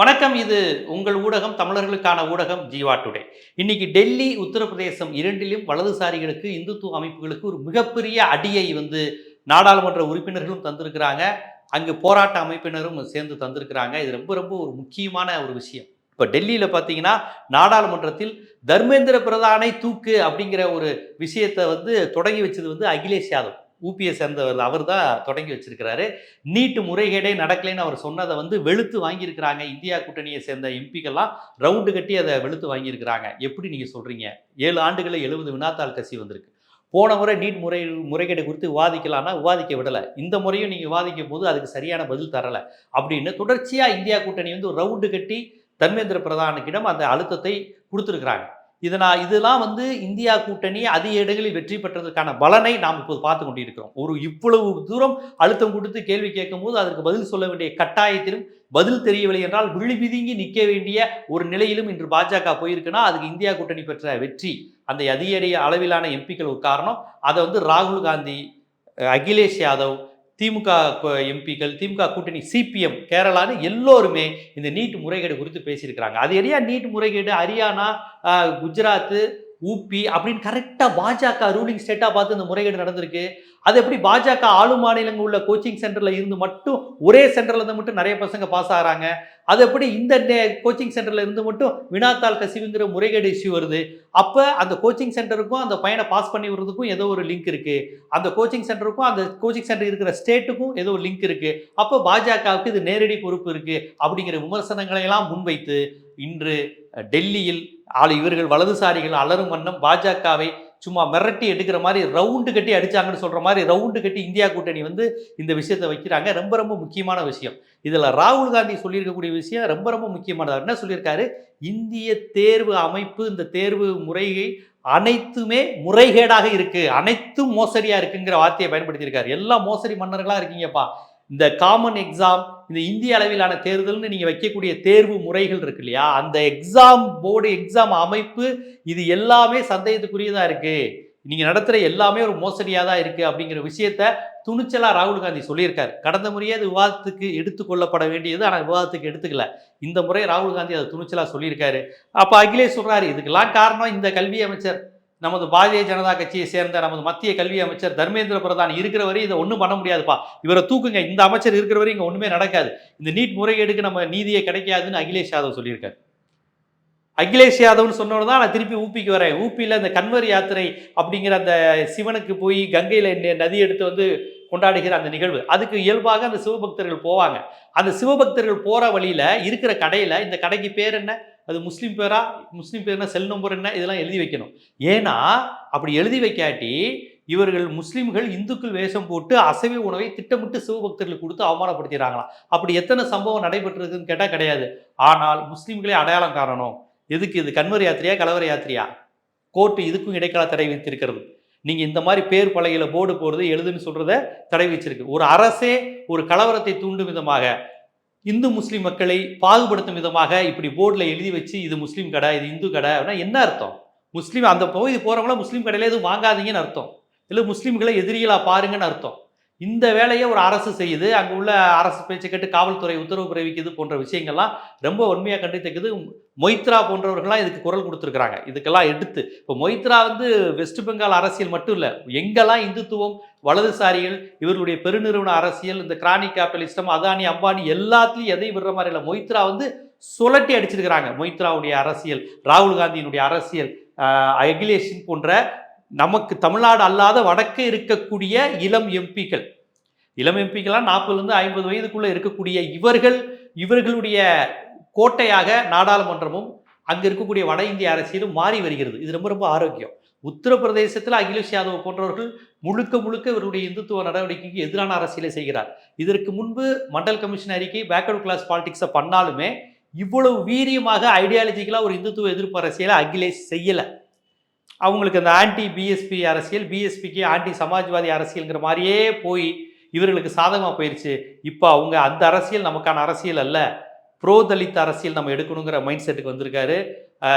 வணக்கம் இது உங்கள் ஊடகம் தமிழர்களுக்கான ஊடகம் ஜீவா டுடே. இன்னைக்கு டெல்லி உத்தரப்பிரதேசம் இரண்டிலும் வலதுசாரிகளுக்கு இந்துத்துவ அமைப்புகளுக்கு ஒரு மிகப்பெரிய அடியை வந்து நாடாளுமன்ற உறுப்பினர்களும் தந்திருக்கிறாங்க. அங்கு போராட்ட அமைப்பினரும் சேர்ந்து தந்திருக்கிறாங்க. இது ரொம்ப ரொம்ப ஒரு முக்கியமான ஒரு விஷயம். இப்போ டெல்லியில் பார்த்தீங்கன்னா நாடாளுமன்றத்தில் தர்மேந்திர பிரதானை தூக்கு அப்படிங்கிற ஒரு விஷயத்தை வந்து தொடங்கி வச்சது வந்து அகிலேஷ் யாதவ். ஊபியை சேர்ந்தவர் அவர் தான் தொடங்கி வச்சிருக்கிறாரு. நீட்டு முறைகேடே நடக்கலைன்னு அவர் சொன்னதை வந்து வெளுத்து வாங்கியிருக்கிறாங்க. இந்தியா கூட்டணியை சேர்ந்த எம்பிக்கெல்லாம் ரவுண்டு கட்டி அதை வெளுத்து வாங்கியிருக்கிறாங்க. எப்படி நீங்கள் சொல்கிறீங்க ஏழு ஆண்டுகளில் எழுபது வினாத்தாள் கசி வந்திருக்கு. போன முறை நீட் முறை முறைகேடு குறித்து விவாதிக்கலாம்னா விவாதிக்க விடலை. இந்த முறையும் நீங்கள் விவாதிக்கும் போது அதுக்கு சரியான பதில் தரலை. அப்படின்னு தொடர்ச்சியாக இந்தியா கூட்டணி வந்து ரவுண்டு கட்டி தர்மேந்திர பிரதானுக்கிடம் அந்த அழுத்தத்தை கொடுத்துருக்குறாங்க. இதனால் இதெல்லாம் வந்து இந்தியா கூட்டணி அதிக இடங்களில் வெற்றி பெற்றதற்கான பலனை நாம் இப்போது பார்த்து கொண்டிருக்கிறோம். ஒரு இவ்வளவு தூரம் அழுத்தம் கொடுத்து கேள்வி கேட்கும்போது அதற்கு பதில் சொல்ல வேண்டிய கட்டாயத்திலும் பதில் தெரியவில்லை என்றால் விழி பிதுங்கி நிற்க வேண்டிய ஒரு நிலையிலும் இன்று பாஜக போயிருக்குன்னா அதுக்கு இந்தியா கூட்டணி பெற்ற வெற்றி அந்த அதிக அளவிலான எம்பிக்கள் ஒரு காரணம். அதை வந்து ராகுல் காந்தி அகிலேஷ் யாதவ் திமுக எம்பிக்கள் திமுக கூட்டணி சிபிஎம் கேரளான்னு எல்லோருமே இந்த நீட் முறைகேடு குறித்து பேசியிருக்கிறாங்க. அது எதையா நீட் முறைகேடு ஹரியானா குஜராத்து ஊபி அப்படின்னு கரெக்டாக பாஜக ரூலிங் ஸ்டேட்டாக பார்த்து இந்த முறைகேடு நடந்திருக்கு. அது எப்படி பாஜக ஆளு மாநிலங்கள் உள்ள கோச்சிங் சென்டரில் இருந்து மட்டும் ஒரே சென்டரில் இருந்து மட்டும் நிறைய பசங்க பாஸ் ஆகிறாங்க. அது எப்படி இந்த கோச்சிங் சென்டரில் இருந்து மட்டும் வினாத்தாள் கசிவுங்கிற முறைகேடு இஷ்யூ வருது. அப்போ அந்த கோச்சிங் சென்டருக்கும் அந்த பையனை பாஸ் பண்ணி விடுறதுக்கும் ஏதோ ஒரு லிங்க் இருக்குது அந்த கோச்சிங் சென்டருக்கும் அந்த கோச்சிங் சென்டர் இருக்கிற ஸ்டேட்டுக்கும் ஏதோ ஒரு லிங்க் இருக்குது அப்போ பாஜகவுக்கு இது நேரடி பொறுப்பு இருக்குது அப்படிங்கிற விமர்சனங்களை எல்லாம் முன்வைத்து இன்று டெல்லியில் ஆள் இவர்கள் வலதுசாரிகள் அலரும் வண்ணம் பாஜகவை சும்மா மிரட்டி எடுக்கிற மாதிரி ரவுண்டு கட்டி அடிச்சாங்கன்னு சொல்ற மாதிரி ரவுண்டு கட்டி இந்தியா கூட்டணி வந்து இந்த விஷயத்தை வைக்கிறாங்க. ரொம்ப ரொம்ப முக்கியமான விஷயம். இதில் ராகுல் காந்தி சொல்லியிருக்கக்கூடிய விஷயம் ரொம்ப ரொம்ப முக்கியமானதாக என்ன சொல்லியிருக்காரு? இந்திய தேர்வு அமைப்பு இந்த தேர்வு முறையை அனைத்துமே முறைகேடாக இருக்குது அனைத்தும் மோசடியாக இருக்குங்கிற வார்த்தையை பயன்படுத்தியிருக்காரு. எல்லாம் மோசடி மன்னர்களாக இருக்கீங்கப்பா. இந்த காமன் எக்ஸாம் இந்த இந்திய அளவிலான தேர்தல்னு நீங்கள் வைக்கக்கூடிய தேர்வு முறைகள் இருக்கு இல்லையா? அந்த எக்ஸாம் போர்டு எக்ஸாம் அமைப்பு இது எல்லாமே சந்தேகத்துக்குரியதாக இருக்குது நீங்கள் நடத்துகிற எல்லாமே ஒரு மோசடியாக தான் இருக்குது அப்படிங்கிற விஷயத்த துணிச்சலாக ராகுல் காந்தி சொல்லியிருக்கார். கடந்த முறையே அது விவாதத்துக்கு எடுத்துக்கொள்ளப்பட வேண்டியது ஆனால் விவாதத்துக்கு எடுத்துக்கல. இந்த முறை ராகுல் காந்தி அதை துணிச்சலாக சொல்லியிருக்காரு. அப்போ அகிலேஷ் சொல்கிறாரு இதுக்கெல்லாம் காரணம் இந்த கல்வி அமைச்சர். நமது பாரதிய ஜனதா கட்சியை சேர்ந்த நமது மத்திய கல்வி அமைச்சர் தர்மேந்திர பிரதான் இருக்கிற வரை இதை ஒன்றும் பண்ண முடியாதுப்பா. இவரை தூக்குங்க. இந்த அமைச்சர் இருக்கிற வரை இங்கே ஒன்றுமே நடக்காது. இந்த நீட் முறைகேடுக்கு நம்ம நீதியை கிடைக்காதுன்னு அகிலேஷ் யாதவ் சொல்லியிருக்காரு. அகிலேஷ் யாதவ்னு சொன்னோட தான் நான் திருப்பி ஊப்பிக்கு வரேன். ஊப்பியில் இந்த கன்வர் யாத்திரை அப்படிங்கிற அந்த சிவனுக்கு போய் கங்கையில் நதி எடுத்து வந்து கொண்டாடுகிற அந்த நிகழ்வு. அதுக்கு இயல்பாக அந்த சிவபக்தர்கள் போவாங்க. அந்த சிவபக்தர்கள் போகிற வழியில் இருக்கிற கடையில் இந்த கடைக்கு பேர் என்ன? அது முஸ்லீம் பேரா முஸ்லீம் பேர்னா செல் நம்பர் என்ன? இதெல்லாம் எழுதி வைக்கணும். ஏன்னா அப்படி எழுதி வைக்காட்டி இவர்கள் முஸ்லீம்கள் இந்துக்கள் வேஷம் போட்டு அசைவ உணவை திட்டமிட்டு சிவபக்தர்களுக்கு கொடுத்து அவமானப்படுத்திடுறாங்களாம். அப்படி எத்தனை சம்பவம் நடைபெற்றிருக்குன்னு கேட்டால் கிடையாது. ஆனால் முஸ்லீம்களே அடையாளம் காரணம் எதுக்கு இது? கண்வர் யாத்திரையா கலவர யாத்திரையா? கோர்ட்டு இதுக்கும் இடைக்கால தடை வைத்திருக்கிறது நீங்கள் இந்த மாதிரி பேர் பலகையில் போர்டு போடுறது எழுதுன்னு சொல்கிறத தடை வச்சிருக்கு ஒரு அரசே ஒரு கலவரத்தை தூண்டும் விதமாக இந்து முஸ்லீம் மக்களை பாகுபடுத்தும் விதமாக இப்படி போர்டில் எழுதி வச்சு இது முஸ்லீம் கடை இது இந்து கடை அப்படின்னா என்ன அர்த்தம்? முஸ்லீம் அந்த பகுதி போகிறவங்களாம் முஸ்லீம் கடையில் எதுவும் வாங்காதீங்கன்னு அர்த்தம். இல்லை முஸ்லீம்களை எதிரிகளாக பாருங்கன்னு அர்த்தம். இந்த வேலையை ஒரு அரசு செய்யுது. அங்கே உள்ள அரசு பேச்சை கேட்டு காவல்துறை உத்தரவு பிறவிக்குது போன்ற விஷயங்கள்லாம் ரொம்ப உண்மையாக கண்டித்துக்குது. மொய்த்ரா போன்றவர்கள்லாம் இதுக்கு குரல் கொடுத்துருக்குறாங்க. இதுக்கெல்லாம் எடுத்து. இப்போ மொய்த்ரா வந்து வெஸ்ட் பெங்கால் அரசியல் மட்டும் இல்லை எங்கெல்லாம் இந்துத்துவம் வலதுசாரிகள் இவர்களுடைய பெருநிறுவன அரசியல் இந்த கிரானி கேபிட்டலிஸ்டம் அதானி அம்பானி எல்லாத்துலேயும் எதையும் விடுற மாதிரி இல்லை. மொய்த்ரா வந்து சுழட்டி அடிச்சிருக்கிறாங்க. மொய்த்ராவுடைய அரசியல் ராகுல் காந்தியினுடைய அரசியல் அகிலேஷன் போன்ற நமக்கு தமிழ்நாடு அல்லாத வடக்கே இருக்கக்கூடிய இளம் எம்பிக்கள். இளம் எம்பிக்கெல்லாம் நாற்பதுலேருந்து ஐம்பது வயதுக்குள்ளே இருக்கக்கூடிய இவர்கள் இவர்களுடைய கோட்டையாக நாடாளுமன்றமும் அங்கே இருக்கக்கூடிய வட இந்திய அரசியலும் மாறி வருகிறது. இது ரொம்ப ரொம்ப ஆரோக்கியம். உத்தரப்பிரதேசத்தில் அகிலேஷ் யாதவ் போன்றவர்கள் முழுக்க முழுக்க இவருடைய இந்துத்துவ நடவடிக்கைக்கு எதிரான அரசியலை செய்கிறார். இதற்கு முன்பு மண்டல் கமிஷன் அறிக்கை பேக்வர்ட் கிளாஸ் பாலிடிக்ஸை பண்ணாலுமே இவ்வளவு வீரியமாக ஐடியாலஜிக்கலாக ஒரு இந்துத்துவ எதிர்ப்பு அரசியலை அகிலேஷ் செய்யலை. அவங்களுக்கு அந்த ஆன்டி பிஎஸ்பி அரசியல் பிஎஸ்பிக்கு ஆன்டி சமாஜ்வாதி அரசியல்ங்கிற மாதிரியே போய் இவர்களுக்கு சாதகமாக போயிடுச்சு இப்போ அவங்க அந்த அரசியல் நமக்கான அரசியல் அல்ல. ப்ரோ தலித் அரசியல் நம்ம எடுக்கணுங்கிற மைண்ட் செட்டுக்கு வந்திருக்காரு.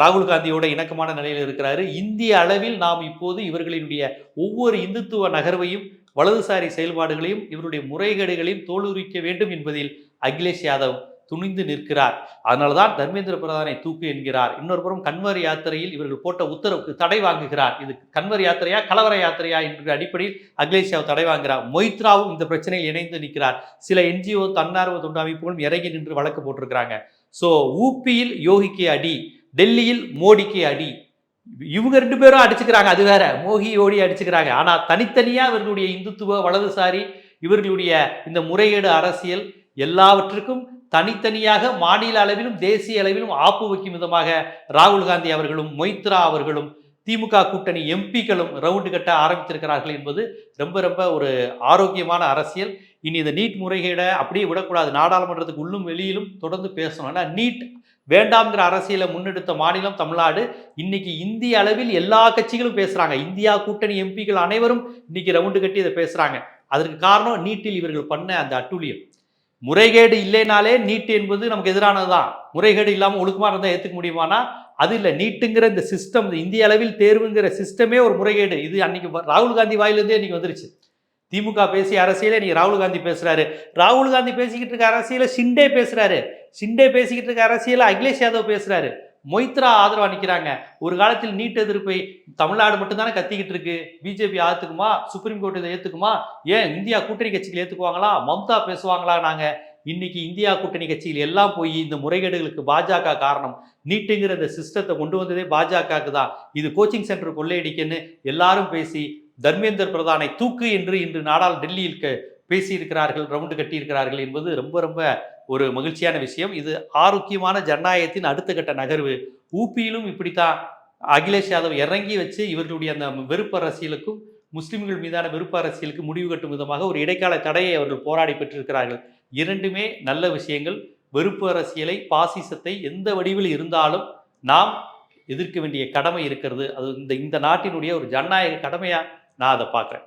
ராகுல் காந்தியோட இணக்கமான நிலையில் இருக்கிறாரு. இந்திய அளவில் நாம் இப்போது இவர்களினுடைய ஒவ்வொரு இந்துத்துவ நகர்வையும் வலதுசாரி செயல்பாடுகளையும் இவருடைய முறைகேடுகளையும் தோலுரிக்க வேண்டும் என்பதில் அகிலேஷ் யாதவ் துணிந்து நிற்கிறார். அதனால்தான் தர்மேந்திர பிரதானை தூக்கு என்கிறார். இன்னொரு புறம் கன்வர் யாத்திரையில் இவர்கள் போட்ட உத்தரவுக்கு தடை வாங்குகிறார். இது கன்வர் யாத்திரையா கலவர யாத்திரையா என்ற அடிப்படையில் அகிலேஷ் தடை வாங்குகிறார். மொய்த்ராவும் இந்த பிரச்சனையில் இணைந்து நிற்கிறார். சில என்ஜிஓ தன்னார்வ தொண்டு அமைப்புகளும் இறங்கி நின்று வழக்கு போட்டிருக்கிறாங்க. ஸோ ஊபியில் யோகிக்கு அடி டெல்லியில் மோடிக்கு அடி. இவங்க ரெண்டு பேரும் அடிச்சுக்கிறாங்க அது வேற. மோகி ஓடி அடிச்சுக்கிறாங்க. ஆனால் தனித்தனியாக இவர்களுடைய இந்துத்துவ வலதுசாரி இவர்களுடைய இந்த முறையீடு அரசியல் எல்லாவற்றுக்கும் தனித்தனியாக மாநில அளவிலும் தேசிய அளவிலும் ஆப்பு வைக்கும் விதமாக ராகுல் காந்தி அவர்களும் மொய்த்ரா அவர்களும் திமுக கூட்டணி எம்பிக்களும் ரவுண்டு கட்ட ஆரம்பித்திருக்கிறார்கள் என்பது ரொம்ப ரொம்ப ஒரு ஆரோக்கியமான அரசியல். இனி இந்த நீட் முறைகேடை அப்படியே விடக்கூடாது. நாடாளுமன்றத்துக்கு உள்ளும் வெளியிலும் தொடர்ந்து பேசணும். ஏன்னா நீட் வேண்டாம்ங்கிற அரசியலை முன்னெடுத்த மாநிலம் தமிழ்நாடு. இன்னைக்கு இந்திய அளவில் எல்லா கட்சிகளும் பேசுகிறாங்க இந்தியா கூட்டணி எம்பிக்கள் அனைவரும் இன்னைக்கு ரவுண்டு கட்டி இதை பேசுகிறாங்க அதற்கு காரணம் நீட்டில் இவர்கள் பண்ண அந்த அட்டூழியம். முறைகேடு இல்லைனாலே நீட் என்பது நமக்கு எதிரானது தான் முறைகேடு இல்லாமல் ஒழுக்கமாக இருந்தால் ஏற்றுக்க முடியுமானா? அது இல்லை. நீட்டுங்கிற இந்த சிஸ்டம் இந்திய அளவில் தேர்வுங்கிற சிஸ்டமே ஒரு முறைகேடு. இது அன்னைக்கு ராகுல் காந்தி வாயிலிருந்தே இன்னைக்கு வந்துருச்சு. திமுக பேசிய அரசியலே இன்றைக்கி ராகுல் காந்தி பேசுகிறாரு ராகுல் காந்தி பேசிக்கிட்டு இருக்க அரசியலை ஷிண்டே பேசுகிறாரு ஷிண்டே பேசிக்கிட்டு இருக்க அரசியலை அகிலேஷ் யாதவ் பேசுகிறாரு மொய்த்ரா ஆதரவாக நிற்கிறாங்க ஒரு காலத்தில் நீட் எதிர்ப்பை தமிழ்நாடு மட்டும்தானே கத்திக்கிட்டு இருக்கு. பிஜேபி ஆத்துக்குமா? சுப்ரீம் கோர்ட் இதை ஏத்துக்குமா? ஏன் இந்தியா கூட்டணி கட்சிகள் ஏற்றுக்குவாங்களா மம்தா பேசுவாங்களா நாங்கள் இன்னைக்கு இந்தியா கூட்டணி கட்சிகள் எல்லாம் போய் இந்த முறைகேடுகளுக்கு பாஜக காரணம். நீட்டுங்கிற இந்த சிஸ்டத்தை கொண்டு வந்ததே பாஜகவுக்கு தான். இது கோச்சிங் சென்டர் கொள்ளையடிக்கன்னு எல்லாரும் பேசி தர்மேந்தர் பிரதானை தூக்கு என்று இன்று நாடாள் டெல்லியில் க- பேசியிருக்கிறார்கள் ரவுண்டு கட்டியிருக்கிறார்கள் என்பது ரொம்ப ரொம்ப ஒரு மகிழ்ச்சியான விஷயம். இது ஆரோக்கியமான ஜனநாயகத்தின் அடுத்த கட்ட நகர்வு. ஊபியிலும் இப்படித்தான். அகிலேஷ் யாதவ் இறங்கி வச்சு இவர்களுடைய அந்த வெறுப்பு அரசியலுக்கும் முஸ்லிம்கள் மீதான வெறுப்ப அரசியலுக்கு முடிவு கட்டும் விதமாக ஒரு இடைக்கால தடையை அவர்கள் போராடி பெற்றிருக்கிறார்கள். இரண்டுமே நல்ல விஷயங்கள். வெறுப்பு அரசியலை பாசிசத்தை எந்த வடிவில் இருந்தாலும் நாம் எதிர்க்க வேண்டிய கடமை இருக்கிறது. அது இந்த இந்த நாட்டினுடைய ஒரு ஜனநாயக கடமையாக நான் அதை பார்க்குறேன்.